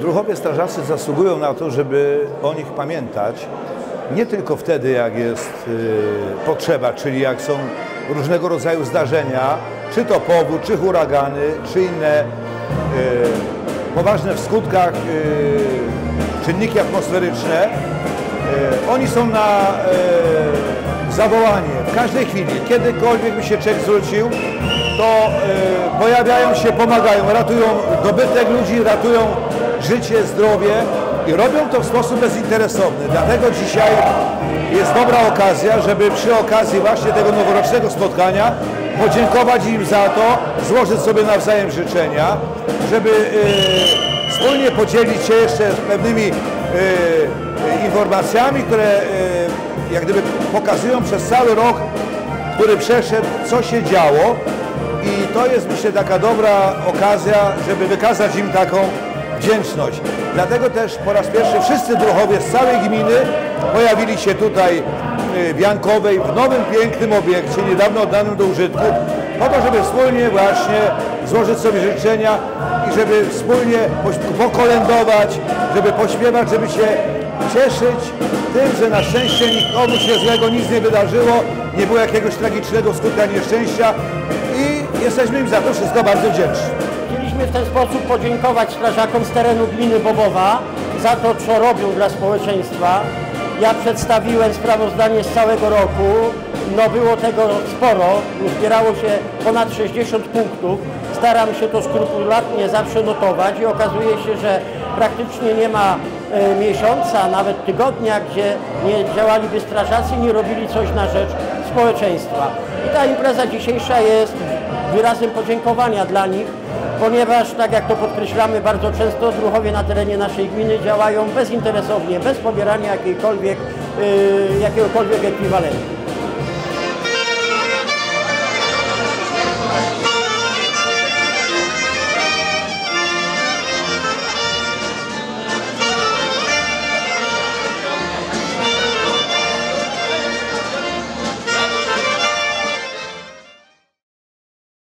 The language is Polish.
Druhowie strażacy zasługują na to, żeby o nich pamiętać nie tylko wtedy, jak jest y, potrzeba, czyli jak są różnego rodzaju zdarzenia, czy to powódź, czy huragany, czy inne y, poważne w skutkach y, czynniki atmosferyczne. Y, oni są na y, zawołanie w każdej chwili, kiedykolwiek by się człowiek zwrócił, to y, pojawiają się, pomagają, ratują dobytek ludzi, ratują życie, zdrowie i robią to w sposób bezinteresowny. Dlatego dzisiaj jest dobra okazja, żeby przy okazji właśnie tego noworocznego spotkania podziękować im za to, złożyć sobie nawzajem życzenia, żeby y, wspólnie podzielić się jeszcze pewnymi informacjami, które y, jak gdyby pokazują przez cały rok, który przeszedł, co się działo i to jest myślę taka dobra okazja, żeby wykazać im taką wdzięczność. Dlatego też po raz pierwszy wszyscy druhowie z całej gminy pojawili się tutaj y, w Jankowej w nowym pięknym obiekcie, niedawno oddanym do użytku, po to, żeby wspólnie właśnie złożyć sobie życzenia i żeby wspólnie pokolędować, żeby pośpiewać, żeby się cieszyć tym, że na szczęście nikomu się złego nic nie wydarzyło, nie było jakiegoś tragicznego skutka nieszczęścia i jesteśmy im za to wszystko bardzo wdzięczni. Chcieliśmy w ten sposób podziękować strażakom z terenu gminy Bobowa za to, co robią dla społeczeństwa. Ja przedstawiłem sprawozdanie z całego roku. No było tego sporo, zbierało się ponad 60 punktów. Staram się to skrupulatnie zawsze notować i okazuje się, że praktycznie nie ma e, miesiąca, nawet tygodnia, gdzie nie działaliby strażacy, nie robili coś na rzecz społeczeństwa. I ta impreza dzisiejsza jest wyrazem podziękowania dla nich, ponieważ, tak jak to podkreślamy bardzo często, druhowie na terenie naszej gminy działają bezinteresownie, bez pobierania jakiejkolwiek, y, jakiegokolwiek ekwiwalentu.